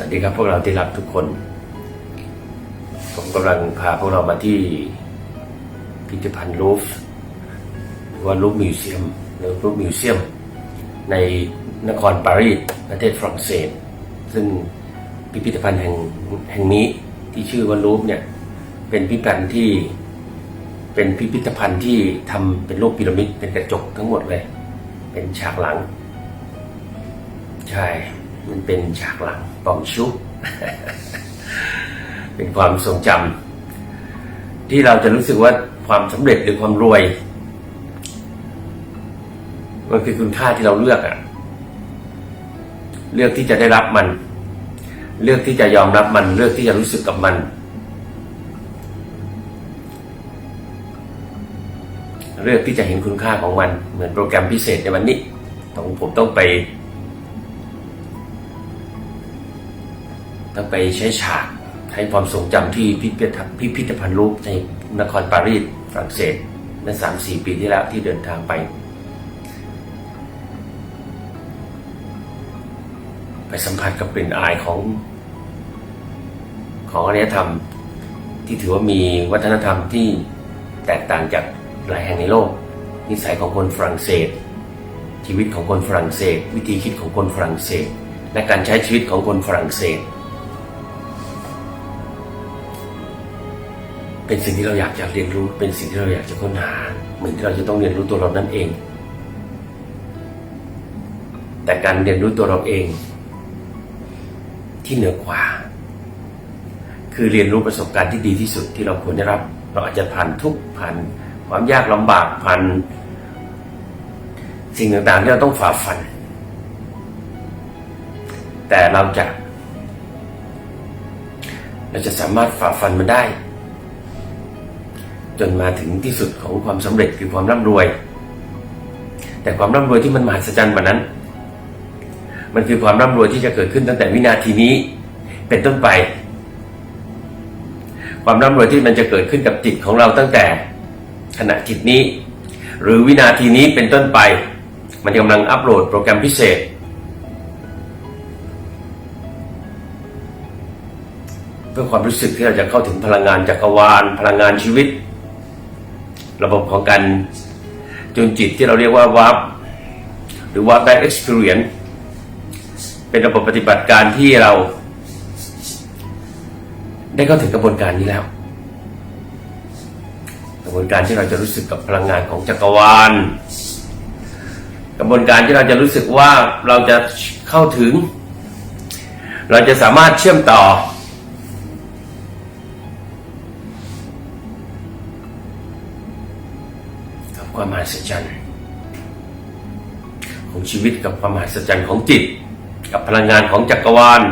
วัสดีครับพวกเราที่รักทุกคน ผมกำลังพาพวกเรามาที่พิพิธภัณฑ์ลูฟ์หรือว่าลูฟมิวเซียมหรือลูฟมิวเซียมในนครปารีสประเทศฝรั่งเศส ซึ่งพิพิธภัณฑ์แห่งแห่งนี้ที่ชื่อว่าลูฟเนี่ยเป็นพิพิธภัณฑ์ที่เป็นพิพิธภัณฑ์ที่ทำเป็นรูปพีระมิดเป็นกระจกทั้งหมดเลย เป็นฉากหลัง ใช่ มันเป็นฉากหลังปอมชุบเป็นความทรงจำที่เราจะรู้สึกว่าความสำเร็จหรือความรวยมันคือคุณค่าที่เราเลือกอะเลือกที่จะได้รับมัน เลือกที่จะยอมรับมัน เลือกที่จะรู้สึกกับมัน เลือกที่จะเห็นคุณค่าของมัน เหมือนโปรแกรมพิเศษในวันนี้ต้องผมต้องไป ต้องไปใช้ฉากให้ความทรงจำที่พิพิธพิพิธภัณฑ์รูปในนครปารีสฝรั่งเศสเมื่อสามสี่ปีที่แล้วที่เดินทางไป ไปสัมผัสกับกลิ่นอายของ ของอารยธรรม ที่ถือว่ามีวัฒนธรรมที่แตกต่างจากหลายแห่งในโลก นิสัยของคนฝรั่งเศส ชีวิตของคนฝรั่งเศส วิธีคิดของคนฝรั่งเศส และการใช้ชีวิตของคนฝรั่งเศส เป็นสิ่งที่เราอยากจะเรียนรู้ เป็นสิ่งที่เราอยากจะค้นหา เหมือนที่เราจะต้องเรียนรู้ตัวเรานั่นเอง แต่การเรียนรู้ตัวเราเอง ที่เหนือกว่า คือเรียนรู้ประสบการณ์ที่ดีที่สุดที่เราควรได้รับ เราอาจจะผ่านทุกผ่านความยากลำบากผ่านสิ่งต่างๆที่เราต้องฝ่าฟัน แต่เราจะเราจะสามารถฝ่าฟันมันได้ จนมาถึงที่สุดของความสำเร็จคือความร่ำรวย แต่ความร่ำรวยที่มันมหัศจรรย์กว่านั้น มันคือความร่ำรวยที่จะเกิดขึ้นตั้งแต่วินาทีนี้ เป็นต้นไป ความร่ำรวยที่มันจะเกิดขึ้นกับจิตของเราตั้งแต่ขณะจิตนี้ หรือวินาทีนี้เป็นต้นไป มันกำลังอัปโหลดโปรแกรมพิเศษเพื่อความรู้สึกที่เราจะเข้าถึงพลังงานจักรวาล พลังงานชีวิต ระบบของการจูนจิตที่เราเรียกว่าวาร์ปหรือวาร์ปได้ experience เป็นระบบปฏิบัติการที่เรา ได้เข้าถึงกระบวนการนี้แล้ว กระบวนการที่เราจะรู้สึกกับพลังงานของจักรวาล กระบวนการที่เราจะรู้สึกว่าเราจะเข้าถึง เราจะสามารถเชื่อมต่อ ศจรรย์ ของชีวิตกับความมหัศจรรย์ของจิต กับพลังงานของจักรวาล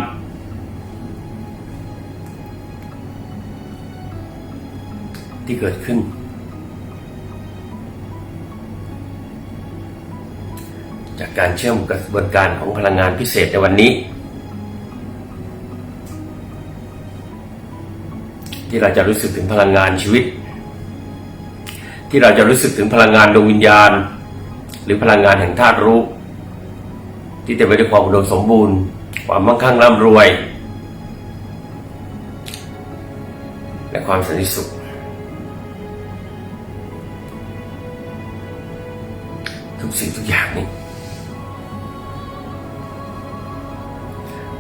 ที่เกิดขึ้น จากการเชื่อมกระบวนการของพลังงานพิเศษในวันนี้ ที่เราจะรู้สึกถึงพลังงานชีวิต ที่เราจะรู้สึกถึงพลังงานดวงวิญญาณ หรือพลังงานแห่งธาตุรู้ ที่เต็มไปด้วยความอุดมสมบูรณ์ ความมั่งคั่งร่ำรวย และความสันติสุข ทุกสิ่งทุกอย่างนี่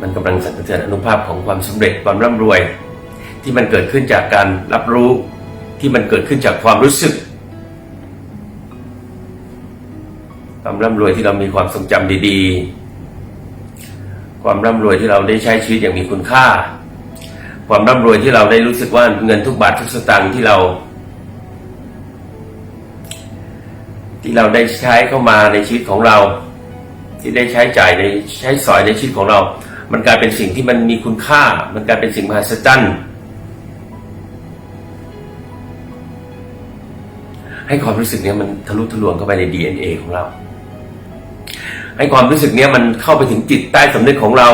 มันกำลังสั่นสะเทือนอนุภาพของความสำเร็จความร่ำรวย ที่มันเกิดขึ้นจากการรับรู้ที่มันเกิดขึ้นจากความรู้สึก ความร่ำรวยที่เรามีความทรงจำดีๆ ความร่ำรวยที่เราได้ใช้ชีวิตอย่างมีคุณค่า ความร่ำรวยที่เราได้รู้สึกว่าเงินทุกบาททุกสตางค์ที่เรา ที่เราได้ใช้เข้ามาในชีวิตของเรา ที่ได้ใช้จ่ายในใช้สอยในชีวิตของเรา มันกลายเป็นสิ่งที่มันมีคุณค่า มันกลายเป็นสิ่งมหัศจรรย์ให้ความรู้สึกนี้มันทะลุทะลวงเข้าไปใน DNA ของเรา ให้ความรู้สึกเนี้ยมันเข้าไปถึงจิตใต้สำนึกของเรา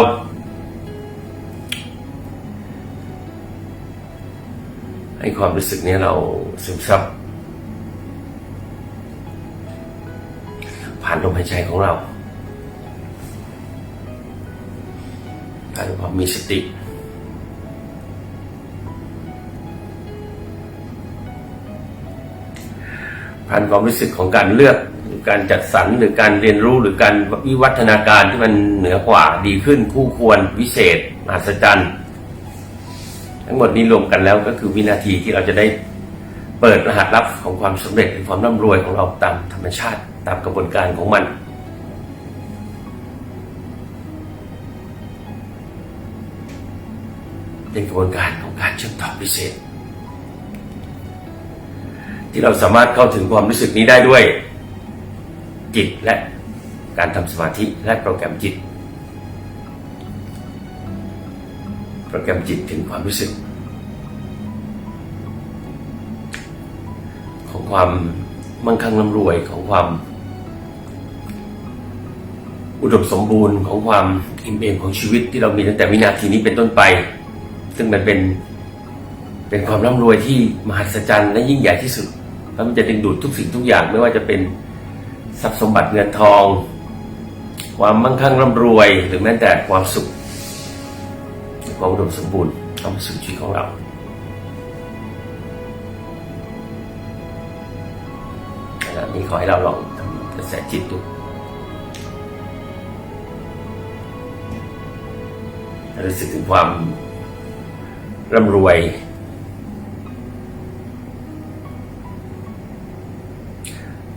ให้ความรู้สึกเนี้ยเราซึมซับผ่านลมหายใจของเราใผ่านความมีสติผ่านความรู้สึกของการเลือก การจัดสรรหรือการเรียนรู้หรือการวิวัฒนาการที่มันเหนือกว่าดีขึ้นคู่ควรวิเศษมหัศจรรย์ทั้งหมดนี้รวมกันแล้วก็คือวินาทีที่เราจะได้เปิดรหัสลับของความสำเร็จหรือความร่ำรวยของเราตามธรรมชาติตามกระบวนการของมัน เป็นกระบวนการของการเชื่อมต่อพิเศษ ที่เราสามารถเข้าถึงความรู้สึกนี้ได้ด้วย จิตและการทำสมาธิและโปรแกรมจิต โปรแกรมจิตถึงความรู้สึก ของความมั่งคั่งร่ำรวยของความ อุดมสมบูรณ์ของความอิ่มเอมของชีวิตที่เรามีตั้งแต่วินาทีนี้เป็นต้นไป ซึ่งมันเป็นเป็นความร่ำรวยที่มหัศจรรย์และยิ่งใหญ่ที่สุดแล้วมันจะดึงดูดทุกสิ่งทุกอย่างไม่ว่าจะเป็น ทรัพย์สมบัติเงินทอง ความมั่งคั่งร่ำรวย หรือแม้แต่ความสุขความอุดมสมบูรณ์เข้ามาสู่ชีวิตของเราอันนี้ขอให้เราลองทำกระแสจิตดูรู้สึกถึงความร่ำรวย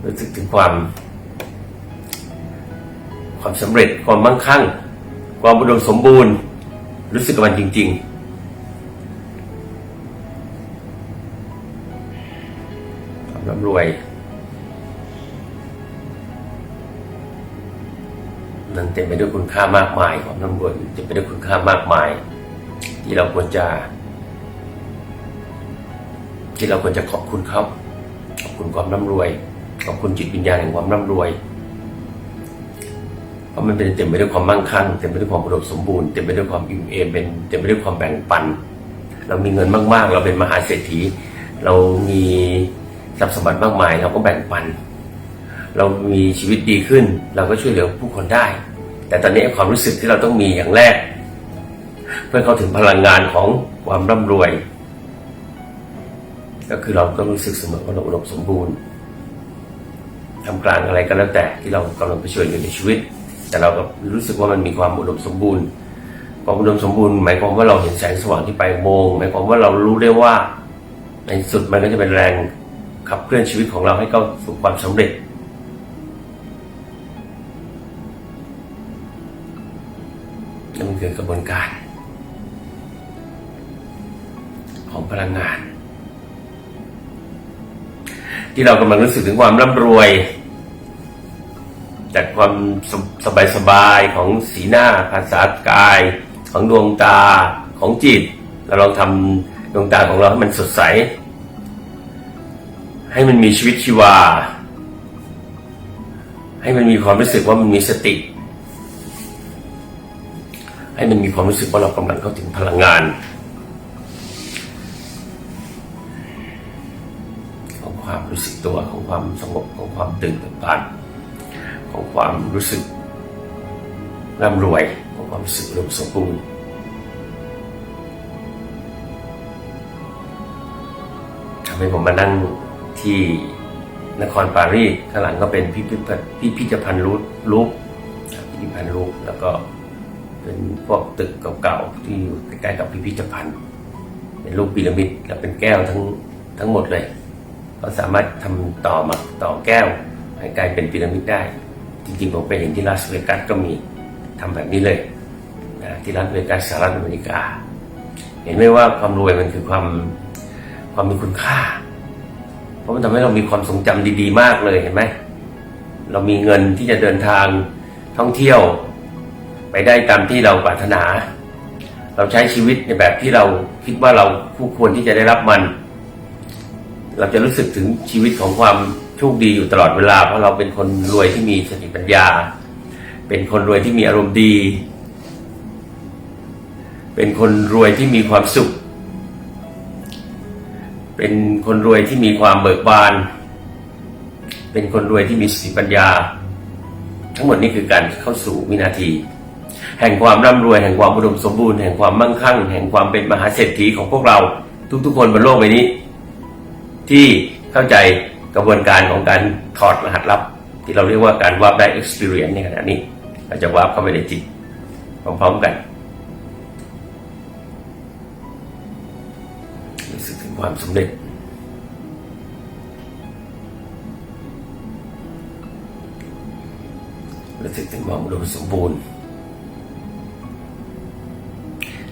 รู้สึกถึงความ ความสำเร็จความมั่งคั่ง ความอุดมสมบูรณ์ รู้สึกกับมันจริง ๆ ความร่ำรวย นั้นเต็มไปด้วยคุณค่ามากมายของน้ำรวยเต็มไปด้วยคุณค่ามากมาย ที่เราควรจะ ที่เราควรจะขอบคุณเขาขอบคุณความร่ำรวยขอบคุณจิตวิญญาณแห่งความร่ำรวย ราะมันเป็นเต็มไปด้วยความมั่งคั่งเต็มไปด้วยความอุดมสมบูรณ์เต็มไปด้วยความอิ่มเอมเป็นเต็มไปด้วยความแบ่งปัน เรามีเงินมาก ๆ เราเป็นมหาเศรษฐี เรามีทรัพย์สมบัติมากมายเราก็แบ่งปัน เรามีชีวิตดีขึ้น เราก็ช่วยเหลือผู้คนได้ แต่ตอนนี้ความรู้สึกที่เราต้องมีอย่างแรก เพื่อเข้าถึงพลังงานของความร่ำรวย ก็คือเราต้องรู้สึกเสมอว่าเราอุดมสมบูรณ์ทำกลางอะไรก็แล้วแต่ที่เรากำลังเผชิญอยู่ในชีวิต แต่เราก็รู้สึกว่ามันมีความอุดมสมบูรณ์ความอุดมสมบูรณ์หมายความว่าเราเห็นแสงสว่างที่ปลายโมงหมายความว่าเรารู้ได้ว่า ในสุดมันก็จะเป็นแรงขับเคลื่อนชีวิตของเราให้เข้าสู่ความสำเร็จ นั่นคือกระบวนการ ของพลังงาน ที่เรากำลังรู้สึกถึงความร่ำรวย จากความสบายสบายๆของสีหน้าภาษากาย ของดวงตาของจิต เราลองทำดวงตาของเราให้มันสดใส ให้มันมีชีวิตชีวา ให้มันมีความรู้สึกว่ามันมีสติ ให้มันมีความรู้สึกว่าเรากำลังเข้าถึงพลังงานของความรู้สึกตัวของความสงบของความตื่นเบิกบาน ของความรู้สึกร่ำรวยของความรู้สึกอุดมสมบูรณ์ทำให้ผมมานั่งที่นครปารีสข้างหลังก็เป็นพิพิธพิพิธภัณฑ์รูปรูปพิพิธภัณฑ์รูปแล้วก็เป็นพวกตึกเก่าๆที่อยู่ใกล้ๆกับพิพิธภัณฑ์ เป็นรูปพีระมิดและเป็นแก้วทั้งทั้งหมดเลย ก็สามารถทำต่อมาต่อแก้วให้กลายเป็นพีระมิดได้ จริงๆผมไปเห็นที่ลาสเวกัสก็มีทำแบบนี้เลยนะที่ลาสเวกัสสหรัฐอเมริกา เห็นไหมว่าความรวยมันคือความความมีคุณค่า เพราะมันทำให้เรามีความทรงจำดี ๆ มากเลยเห็นไหมเรามีเงินที่จะเดินทางท่องเที่ยว ไปได้ตามที่เราปรารถนา เราใช้ชีวิตในแบบที่เราคิดว่าเราคู่ควรที่จะได้รับมัน เราจะรู้สึกถึงชีวิตของความ โชคดีอยู่ตลอดเวลา เพราะเราเป็นคนรวยที่มีสติปัญญา เป็นคนรวยที่มีอารมณ์ดี เป็นคนรวยที่มีความสุข เป็นคนรวยที่มีความเบิกบาน เป็นคนรวยที่มีสติปัญญา ทั้งหมดนี้คือการเข้าสู่วินาที แห่งความร่ำรวย แห่งความอุดมสมบูรณ์แห่งความมั่งคั่ง แห่งความเป็นมหาเศรษฐีของพวกเรา ทุกๆคนบนโลกใบนี้ ที่เข้าใจ กระบวนการของการถอดรหัสลับ ที่เราเรียกว่าการวาร์ปได้ experience ในขณะนี้เราจะวาร์ปเข้าไปในจิตพร้อมๆกันรู้สึกถึงความสำเร็จรู้สึกถึงความอุดมสมบูรณ์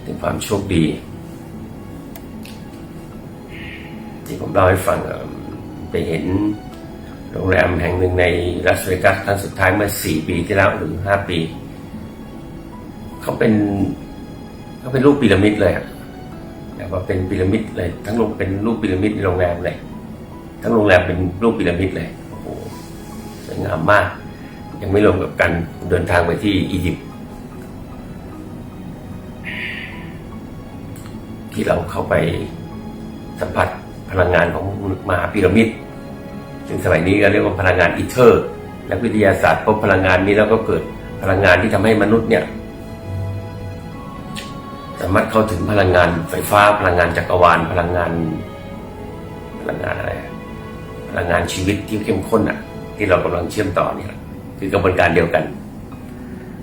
ถึงความโชคดี ที่ผมเล่าให้ฟังอ่อ ไปเห็นโรงแรมแห่งหนึ่งในลาสเวกัสครั้งสุดท้ายเมื่อสี่ปีที่แล้วหรือห้าปี เขาเป็นเขาเป็นรูปพีระมิดเลยอะแบบว่าเป็นพีระมิดเลย ทั้งโรูปเป็นรูปพีระมิดในโรงแรมเลย ทั้งโรงแรมเป็นรูปพีระมิดเลยโอ้โหสวยงามมาก ยังไม่รวมกับการเดินทางไปที่อียิปต์ที่เราเข้าไปสัมผัสพลังงานของ มหาพีระมิดซึ่งสมัยนี้ก็เรียกว่าพลังงานอีเทอร์นักวิทยาศาสตร์พบพลังงานนี้แล้วก็เกิดพลังงานที่ทำให้มนุษย์เนี่ยสามารถเข้าถึงพลังงานไฟฟ้าพลังงานจักรวาลพลังงาน พลังงานอะไรพลังงานชีวิตที่เข้มข้นอะ ที่เรากำลังเชื่อมต่อเนี่ย คือกระบวนการเดียวกัน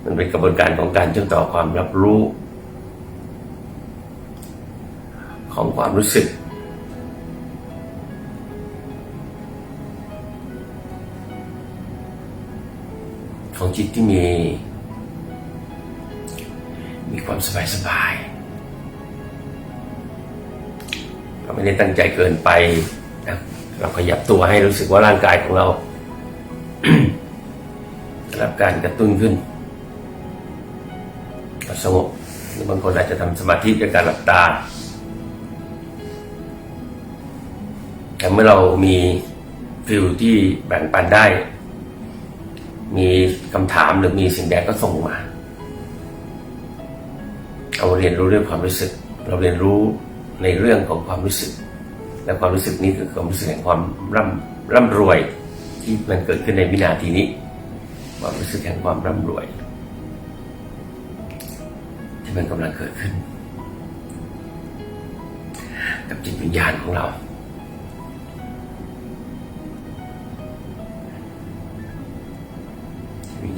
มันเป็นกระบวนการของการเชื่อมต่อความรับรู้ ของความรู้สึก ของจิตที่มี มีความสบายสบายๆเราไม่ได้ตั้งใจเกินไปนะเราขยับตัวให้รู้สึกว่าร่างกายของเราได้รับการกระตุ้นขึ้นก็สงบหรือบางคนอาจจะทำสมาธิด้วยการหลับตา แต่เมื่อเรามีฟิลที่แบ่งปันได้ มีคำถามหรือมีสิ่งใดก็ส่งมา เราเรียนรู้เรื่องความรู้สึก เราเรียนรู้ในเรื่องของความรู้สึก และความรู้สึกนี้คือความรู้สึกแห่งความร่ำร่ำรวย ที่มันเกิดขึ้นในวินาทีนี้ ความรู้สึกแห่งความร่ำรวย ที่มันกำลังเกิดขึ้น กับจิตวิญญาณของเรา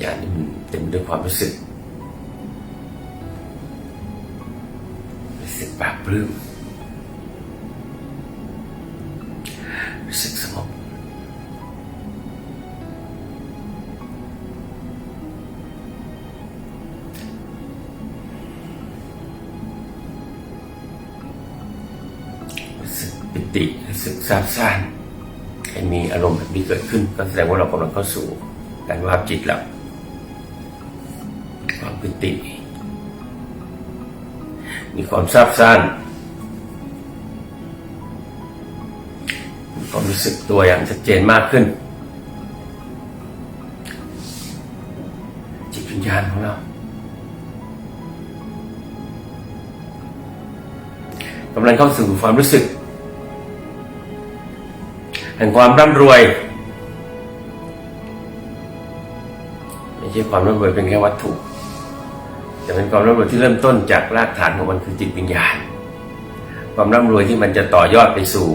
วิญญาณนี่มันเต็มด้วยความรู้สึก รู้สึกปราบปลื้มรู้สึกสงบรู้สึกปิติรู้สึกซาบซ่านให้มีอารมณ์แบบนี้เกิดขึ้น ก็แสดงว่าเรากำลังเข้าสู่การวาบจิตแล้ว ปิติ มีความซาบซ่านมีความรู้สึกตัวอย่างชัดเจนมากขึ้น จิตวิญญาณของเรากำลังเข้าสู่ความรู้สึก แห่งความร่ำรวยไม่ใช่ความร่ำรวยเป็นแค่วัตถุ แต่เป็นความร่ำรวยที่เริ่มต้นจากรากฐานของมันคือจิตวิญญาณ ความร่ำรวยที่มันจะต่อยอดไปสู่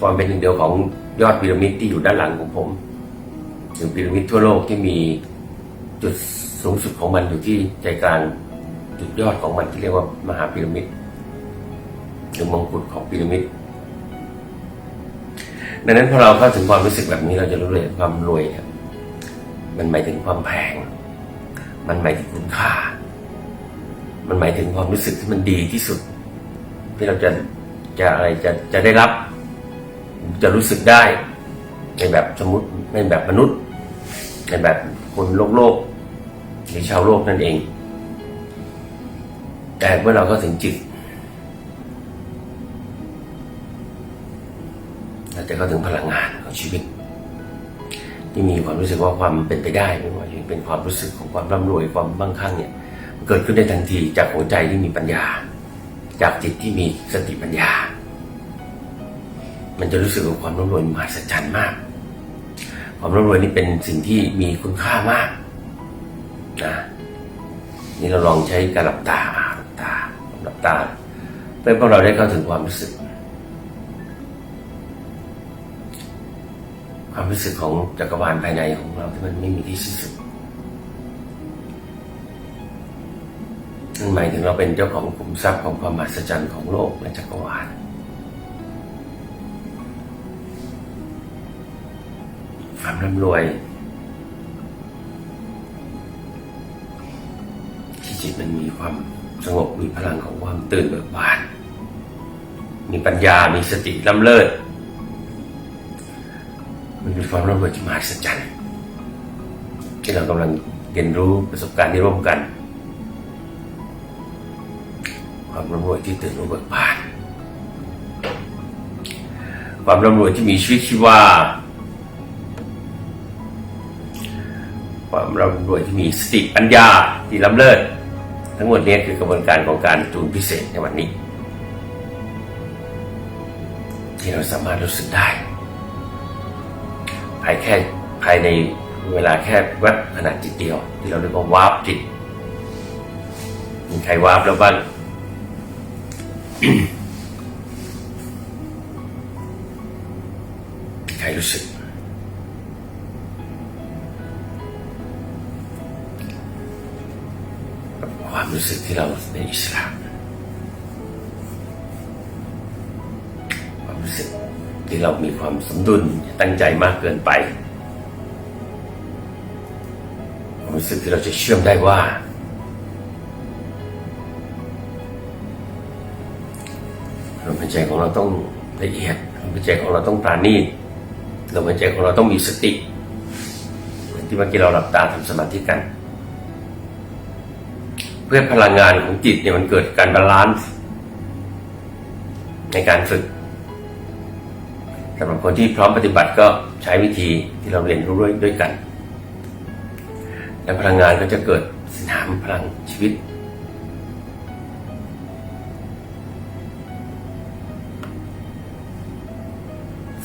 ความเป็นหนึ่งเดียวของยอดพีระมิดที่อยู่ด้านหลังของผมหรือพีระมิดทั่วโลกที่มีจุดสูงสุดของมันอยู่ที่ใจกลางจุดยอดของมันที่เรียกว่ามหาพีระมิดหรือมงกุฎของพีระมิดดังนั้นพอเราเข้าถึงความรู้สึกแบบนี้เราจะรู้เลยความรวยเนี่ยมันหมายถึงความแพง มันหมายถึงคุณค่า มันหมายถึงความรู้สึกที่มันดีที่สุด ที่เราจะจะอะไรจะจะได้รับ จะรู้สึกได้ในแบบสมมติในแบบมนุษย์ ในแบบคนโลกโลกหรือชาวโลกนั่นเอง แต่เมื่อเราเข้าถึงจิตเราจะเข้าถึงพลังงานของชีวิต ที่มีความรู้สึกว่าความเป็นไปได้ไม่ว่าจะเป็นความรู้สึกของความร่ำรวยความมั่งคั่งเนี่ย เกิดขึ้นได้ทันทีจากหัวใจที่มีปัญญา จากจิตที่มีสติปัญญา มันจะรู้สึกว่าความร่ำรวยมหัศจรรย์มาก ความร่ำรวยนี่เป็นสิ่งที่มีคุณค่ามากนะนี่เราลองใช้การหลับตาหลับตาหลับตาเพื่อพวกเราได้เข้าถึงความรู้สึก ความรู้สึกของจักรวาลภายในของเราที่มันไม่มีที่สิ้นสุด นั่นหมายถึงเราเป็นเจ้าของขุมทรัพย์ของความมหัศจรรย์ของโลกและจักรวาลความร่ำรวยที่จิตมันมีความสงบมีพลังของความตื่นเบิกบาน มีปัญญา มีสติล้ำเลิศ มันเป็นความร่ำรวยที่มหัศจรรย์ที่เรากำลังเรียนรู้ประสบการณ์ที่ร่วมกัน ความร่ำรวยที่ตื่นรู้เบิกบานความร่ำรวยที่มีชีวิตชีวาความร่ำรวยที่มีสติปัญญาที่ล้ำเลิศทั้งหมดนี้คือกระบวนการของการจูนพิเศษในวันนี้ ที่เราสามารถรู้สึกได้ ภายแค่ภายในเวลาแค่แวบขนาดจิตเดียว ที่เราเรียกว่า วาร์ปจิตมีใครวาร์ปแล้วบ้าง ใครรู้สึก ความรู้สึกที่เราในอิสลามความรู้สึกที่เรามีความสมดุลตั้งใจมากเกินไป ความรู้สึกที่เราจะเชื่อมได้ว่า หายใจของเราต้องละเอียดลมหายใจของเราต้องปราณีตลมหายใจของเราต้องมีสติเหมือนที่เมื่อกี้เราหลับตาทำสมาธิกัน เพื่อพลังงานของจิตเนี่ยมันเกิดการบาลานซ์ในการฝึกสำหรับคนที่พร้อมปฏิบัติก็ใช้วิธีที่เราเรียนรู้ด้วยด้วยกัน และพลังงานก็จะเกิดสนามพลังชีวิต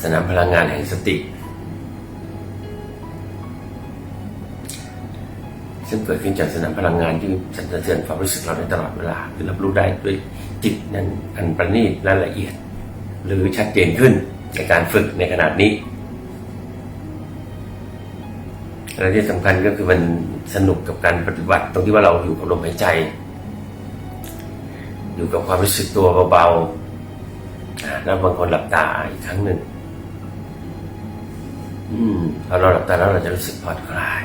สนามพลังงานแห่งสติ ซึ่งเกิดขึ้นจากสนามพลังงานที่สั่นสะเทือนความรู้สึกเราได้ตลอดเวลาคือรับรู้ได้ด้วยจิตนั้นอันประณีตและละเอียด หรือชัดเจนขึ้นในการฝึกในขนาดนี้และที่สำคัญก็คือมันสนุกกับการปฏิบัติตรงที่ว่าเราอยู่กับลมหายใจ อยู่กับความรู้สึกตัวเบาๆแล้วบางคนหลับตาอีกครั้งหนึ่ง อืมพอเราหลับตาแล้วเราจะรู้สึกผ่อนคลาย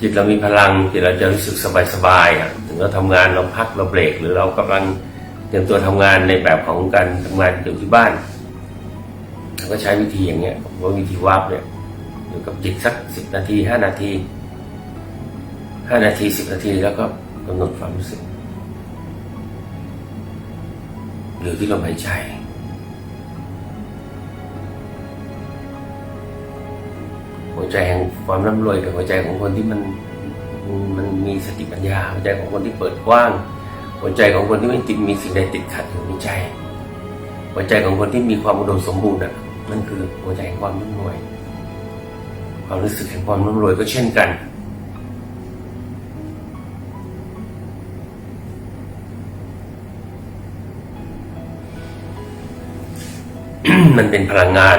จิตเรามีพลังจิตเราจะรู้สึกสบายๆอะถึงเราทำงานเราพักเราเบรก หรือเรากำลังเตรียมตัวทำงานในแบบของการทำงานอยู่ที่บ้านเราก็ใช้วิธีอย่างเงี้ยว่าวิธีวาบเนี่ยอยู่กับจิตสักสิบนาทีห้านาทีห้านาทีสิบนาทีแล้วก็กำหนดความรู้สึกอยู่ที่ลมหายใจ หัวใจแห่งความร่ำรวยกับหัวใจของคนที่มันมันมีสติปัญญา หัวใจของคนที่เปิดกว้าง หัวใจของคนที่ไม่ติดมีสิ่งใดติดขัดอยู่ในใจ หัวใจของคนที่มีความอุดมสมบูรณ์อะนั่นคือหัวใจแห่งความร่ำรวย ความรู้สึกแห่งความร่ำรวยก็เช่นกันมันเป็นพลังงาน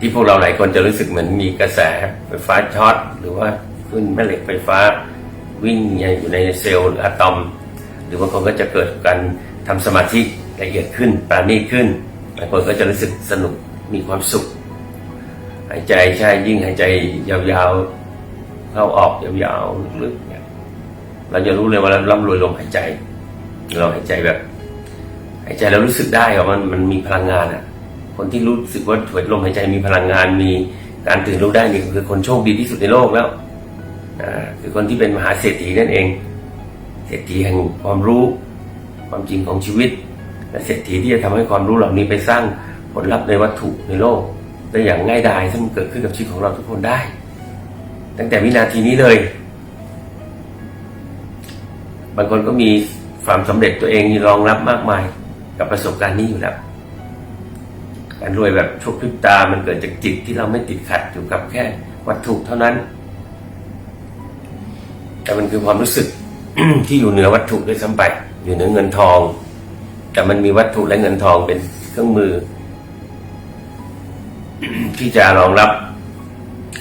ที่พวกเราหลายคนจะรู้สึกเหมือนมีกระแสไฟฟ้าช็อตหรือว่าขึ้นแม่เหล็กไฟฟ้าวิ่งอยู่ในเซลล์หรืออะตอม หรือบางคนก็จะเกิดการทำสมาธิละเอียดขึ้นปราณีตขึ้นบางคนก็จะรู้สึกสนุกมีความสุข หายใจใช่ยิ่งหายใจยาวๆเข้าออกยาวๆลึกๆเราจะรู้เลยว่าเราร่ำรวยลมหายใจ เราหายใจแบบ หายใจแล้วรู้สึกได้ว่ามันมันมีพลังงานอะ คนที่รู้สึกว่าถวยลมหายใจมีพลังงานมีการตื่นรู้ได้นี่คือคนโชคดีที่สุดในโลกแล้วอ่าคือคนที่เป็นมหาเศรษฐีนั่นเอง เศรษฐีแห่งความรู้ความจริงของชีวิต และเศรษฐีที่จะทำให้ความรู้เหล่านี้ไปสร้างผลลัพธ์ในวัตถุในโลกได้อย่างง่ายดายซึ่งมันเกิดขึ้นกับชีวิตของเราทุกคนได้ ตั้งแต่วินาทีนี้เลย บางคนก็มีความสำเร็จตัวเองรองรับมากมายกับประสบการณ์นี้อยู่แล้ว การรวยแบบโชคพริบตา มันเกิดจากจิตที่เราไม่ติดขัดอยู่กับแค่วัตถุเท่านั้น แต่มันคือความรู้สึกที่อยู่เหนือวัตถุด้วยซ้ำไปอยู่เหนือเงินทอง แต่มันมีวัตถุและเงินทองเป็นเครื่องมือ ที่จะรองรับ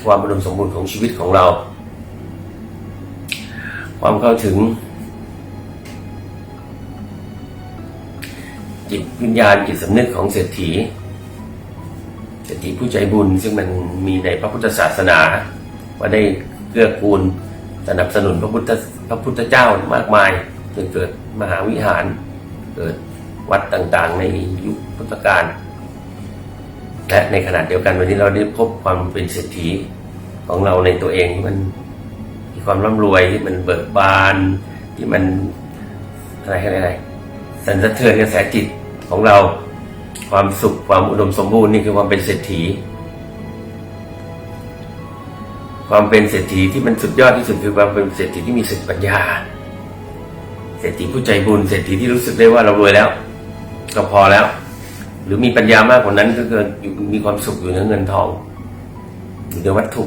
ความอุดมสมบูรณ์ของชีวิตของเรา ความเข้าถึง จิตวิญญาณจิตสำนึกของเศรษฐี ศรษฐีผู้ใจบุญซึ่งมันมีในพระพุทธศาสนาว่าได้เกื้อกูลสนับสนุนพระพุทธพระพุทธเจ้ามากมายจนเกิดมหาวิหาร เกิดวัดต่างๆ ในยุคพุทธกาลและในขณะเดียวกันวันนี้เราได้พบความเป็นเศรษฐีของเราในตัวเองที่มันมีความร่ำรวยที่มันเบิกบานที่มันอะไรอะไรอะไรสันสะเทือนกระแสจิตของเรา ความสุขความอุดมสมบูรณ์นี่คือความเป็นเศรษฐี ความเป็นเศรษฐีที่มันสุดยอดที่สุดคือความเป็นเศรษฐีที่มีสติปัญญา เศรษฐีผู้ใจบุญเศรษฐีที่รู้สึกได้ว่าเรารวยแล้ว ก็พอแล้ว หรือมีปัญญามากกว่านั้นก็คือมีความสุขอยู่ในเงินทองอยู่ในวัตถุ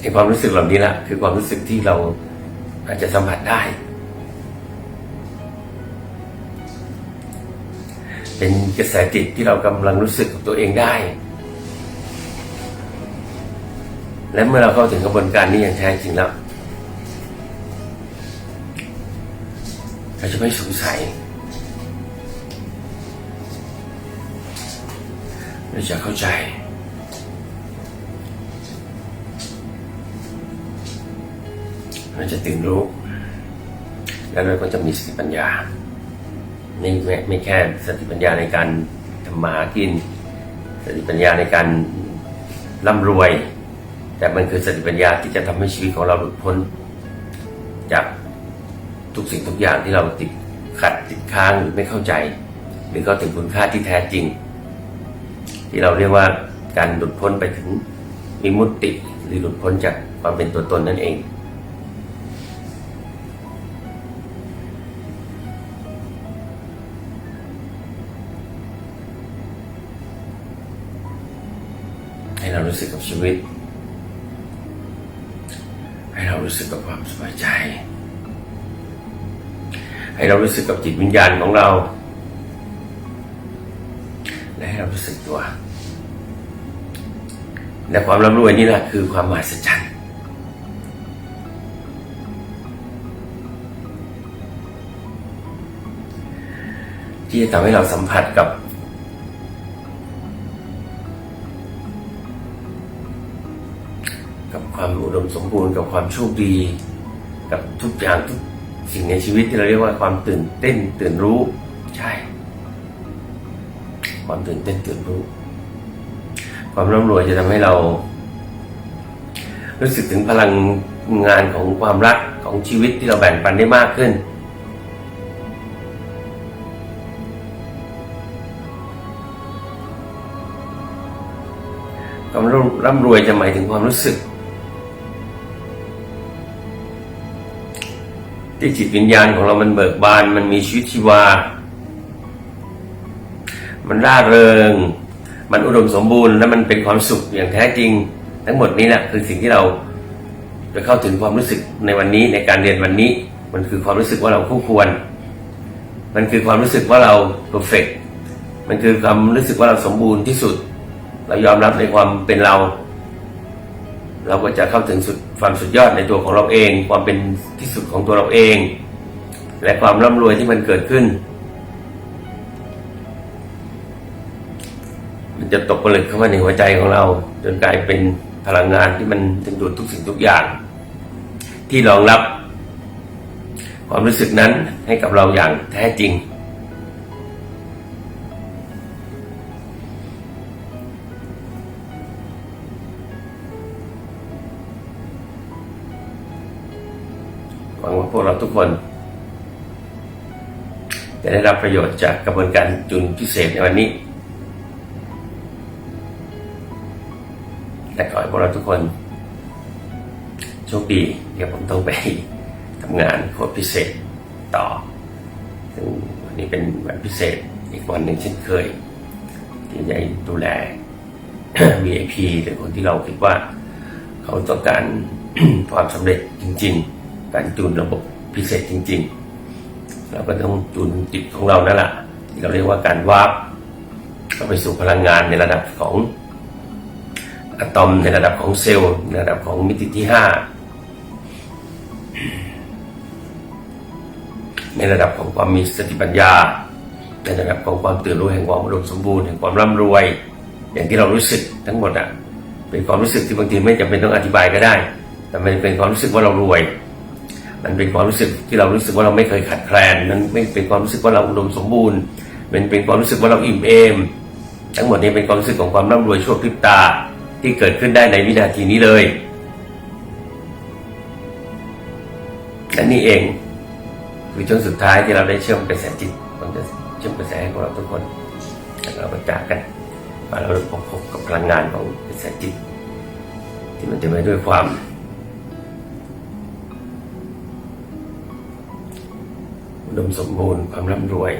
ไอความรู้สึกเหล่านี้แหละคือความรู้สึกที่เราอาจจะสัมผัสได้ เป็นกระแสจิตที่เรากำลังรู้สึกกับตัวเองได้ และเมื่อเราเข้าถึงกระบวนการนี้อย่างแท้จริงแล้วเราจะไม่สงสัยเราจะเข้าใจ เราจะตื่นรู้ แล้วเราก็จะมีสติปัญญา นี่ไม่ไม่แค่สติปัญญาในการทำมาหากิน สติปัญญาในการร่ำรวย แต่มันคือสติปัญญาที่จะทำให้ชีวิตของเราหลุดพ้น จากทุกสิ่งทุกอย่างที่เราติดขัดติดค้างหรือไม่เข้าใจ หรือเข้าถึงคุณค่าที่แท้จริง ที่เราเรียกว่าการหลุดพ้นไปถึงวิมุติ หรือหลุดพ้นจากความเป็นตัวตนนั่นเอง วิต ให้เรารู้สึกกับความสบายใจ ให้เรารู้สึกกับจิตวิญญาณของเรา และให้เรารู้สึกตัว และความร่ำรวยนี่แหละคือความมหัศจรรย์ที่จะทำให้เราสัมผัสกับ อุดมสมบูรณ์กับความโชคดี กับทุกอย่างทุกสิ่งในชีวิตที่เราเรียกว่าความตื่นเต้นตื่นรู้ ใช่ ความตื่นเต้นตื่นรู้ ความร่ำรวยจะทำให้เรา รู้สึกถึงพลังงานของความรักของชีวิตที่เราแบ่งปันได้มากขึ้นความร่ำรวยจะหมายถึงความรู้สึก ที่จิตวิญญาณของเรามันเบิกบาน มันมีชีวิตชีวา มันร่าเริง มันอุดมสมบูรณ์ และมันเป็นความสุขอย่างแท้จริง ทั้งหมดนี้แหละคือสิ่งที่เราจะเข้าถึงความรู้สึกในวันนี้ในการเรียนวันนี้ มันคือความรู้สึกว่าเราคู่ควร มันคือความรู้สึกว่าเราเพอร์เฟกมันคือความรู้สึกว่าเราสมบูรณ์ที่สุด เรายอมรับในความเป็นเรา เราก็จะเข้าถึงสุดความสุดยอดในตัวของเราเอง ความเป็นที่สุดของตัวเราเอง และความร่ำรวยที่มันเกิดขึ้น มันจะตกผลึกเข้ามาในหัวใจของเรา จนกลายเป็นพลังงานที่มันดึงดูดทุกสิ่งทุกอย่าง ที่รองรับ ความรู้สึกนั้นให้กับเราอย่างแท้จริง พวกเราทุกคน จะได้รับประโยชน์จากกระบวนการจุนพิเศษในวันนี้ และขอให้พวกเราทุกคนโชคดีเดี๋ยวผมต้องไปทำงานโคตรพิเศษต่อซึ่งวันนี้เป็นวันพิเศษอีกวันหนึ่งเช่นเคย ที่ได้ดูแล VIP หรือคนที่เราคิดว่า เขาต้องการความสำเร็จจริง ๆ การจูนระบบพิเศษจริง ๆ เราก็ต้องจูนจิตของเรานั่นแหละที่เราเรียกว่าการวาร์ปเข้าไปสู่พลังงานในระดับของอะตอมในระดับของเซลล์ในระดับของมิติที่ห้าในระดับของความมีสติปัญญา ในระดับของความตื่นรู้แห่งความอุดมสมบูรณ์แห่งความร่ำรวย อย่างที่เรารู้สึกทั้งหมดอะเป็นความรู้สึกที่บางทีไม่จำเป็นต้องอธิบายก็ได้ แต่มันเป็นความรู้สึกว่าเรารวย มันเป็นความรู้สึกที่เรารู้สึกว่าเราไม่เคยขาดแคลนมันไม่เป็นความรู้สึกว่าเราอุดมสมบูรณ์มันเป็นความรู้สึกว่าเราอิ่มเอม ทั้งหมดนี้เป็นความรู้สึกของความร่ำรวยชั่วพริบตาที่เกิดขึ้นได้ในวินาทีนี้เลยและนี่เองคือจนสุดท้ายที่เราได้เชื่อมกระแสจิตมันจะเชื่อมกระแสให้พวกเราทุกคนแล้วเราประจากกันว่าเราได้พบกับพลังงานของกระแสจิต ที่มันจะไปด้วยความ ดมสมบูรณ์ความร่ำรวย